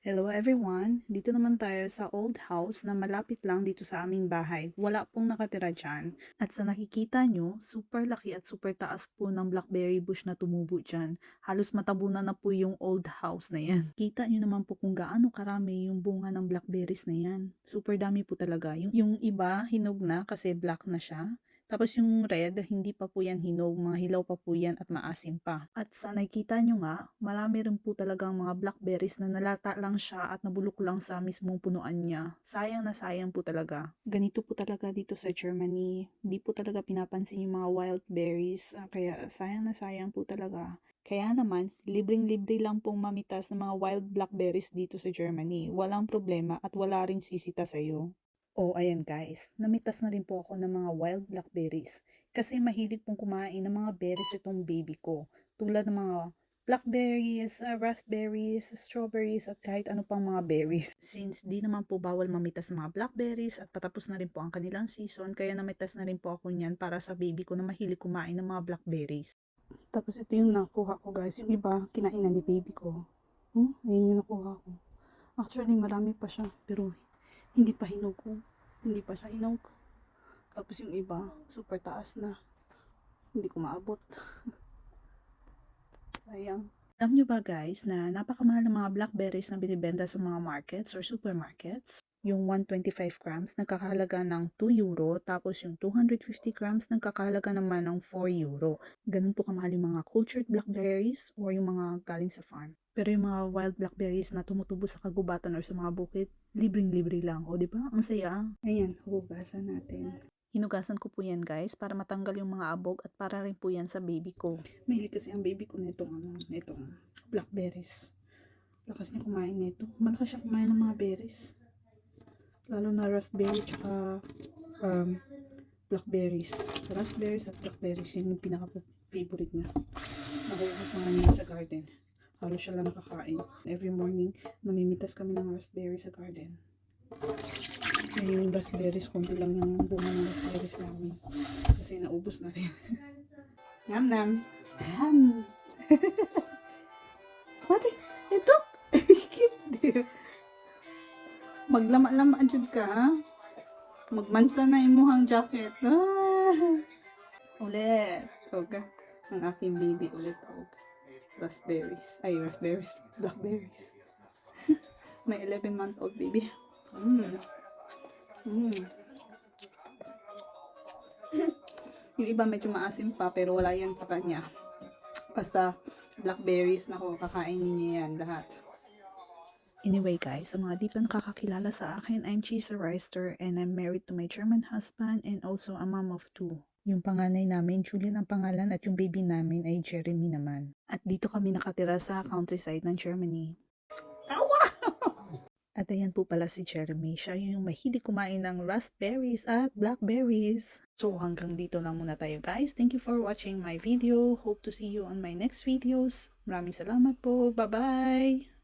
Hello everyone! Dito naman tayo sa old house na malapit lang dito sa aming bahay. Wala pong nakatira dyan. At sa nakikita nyo, super laki at super taas po ng blackberry bush na tumubo dyan. Halos matabunan na po yung old house na yan. Kita nyo naman po kung gaano karami yung bunga ng blackberries na yan. Super dami po talaga. Yung, yung iba, hinog na kasi black na siya. Tapos yung red, hindi pa po yan hinog, mga hilaw pa po yan at maasim pa. At sa nakikita nyo nga, marami rin po talagang mga blackberries na nalata lang siya at nabulok lang sa mismong punuan niya. Sayang na sayang po talaga. Ganito po talaga dito sa Germany. Hindi po talaga pinapansin yung mga wild berries. ah, Kaya sayang na sayang po talaga. Kaya naman, libreng-libre lang pong mamitas ng mga wild blackberries dito sa Germany. Walang problema at wala ring sisita sa'yo. Oh, ayan guys, namitas na rin po ako ng mga wild blackberries. Kasi mahilig pong kumain ng mga berries itong baby ko. Tulad ng mga blackberries, uh, raspberries, strawberries, at kahit ano pang mga berries. Since di naman po bawal mamitas ng mga blackberries at patapos na rin po ang kanilang season, kaya namitas na rin po ako niyan para sa baby ko na mahilig kumain ng mga blackberries. Tapos ito yung nakuha ko guys. Yung iba, kinain na ni baby ko. Oh, ayun yung nakuha ko. Actually, marami pa siya. Pero hindi pa hinog ko. Hindi pa siya hinog. Tapos yung iba, super taas na. Hindi ko maabot. Sayang. Alam nyo ba guys na napakamahal ng mga blackberries na binibenta sa mga markets or supermarkets? Yung 125 grams nagkakahalaga ng 2 euro, tapos yung 250 grams nagkakahalaga naman ng 4 euro. Ganun po kamahal yung mga cultured blackberries or yung mga galing sa farm. Pero yung mga wild blackberries na tumutubo sa kagubatan or sa mga bukid, libreng-libre lang. O, di ba? Ang saya. Ayan, hugasan natin. Hinugasan ko po yan guys para matanggal yung mga abog at para rin po yan sa baby ko. Mahilig kasi ang baby ko nitong, ano, nitong blackberries. Lakas niya kumain nito. Malakas siya kumain ng mga berries. Lalo na raspberries at um, blackberries. Raspberries at blackberries yun yung pinaka-favorite niya. Nakuha ko sa kanya sa garden. Halos siya lang nakakain. Every morning, namimitas kami ng raspberries sa garden. Ngayon yung raspberries, konti lang yung bunga ng raspberries namin. Kasi naubos na rin. Nam nam. Nam. Mati, ito. Skip. Maglama-lama jud ka, ha? Magmansa na imuhang jacket. Ah. Ulit. Toga. Ang aking baby ulit. Toga. Raspberries. Ay, raspberries. Blackberries. May 11 month old baby. Mm. Mm. yung iba medyo maasim pa pero wala yan sa kanya. Basta blackberries na ko kakainin niya yan lahat. Anyway guys, sa mga di pa nakakakilala sa akin, I'm Chisa Reister and I'm married to my German husband and also a mom of two. Yung panganay namin, Julian ang pangalan at yung baby namin ay Jeremy naman. At dito kami nakatira sa countryside ng Germany. At ayan po pala si Jeremy. Siya yung mahilig kumain ng raspberries at blackberries. So hanggang dito lang muna tayo guys. Thank you for watching my video. Hope to see you on my next videos. Maraming salamat po. Bye-bye!